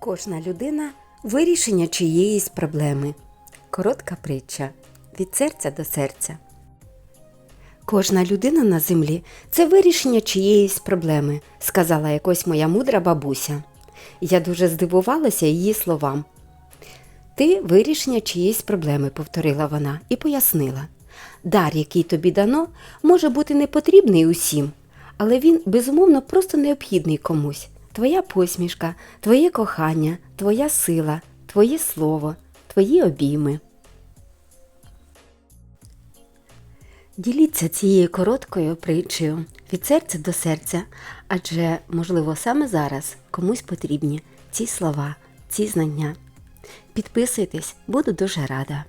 Кожна людина вирішення чиєїсь проблеми. Коротка притча від серця до серця. Кожна людина на землі це вирішення чиєїсь проблеми, сказала якось моя мудра бабуся. Я дуже здивувалася її словам. Ти вирішення чиєїсь проблеми, повторила вона і пояснила. Дар, який тобі дано, може бути не потрібний усім, але він безумовно просто необхідний комусь. Твоя посмішка, твоє кохання, твоя сила, твоє слово, твої обійми. Діліться цією короткою притчею від серця до серця, адже, можливо, саме зараз комусь потрібні ці слова, ці знання. Підписуйтесь, буду дуже рада.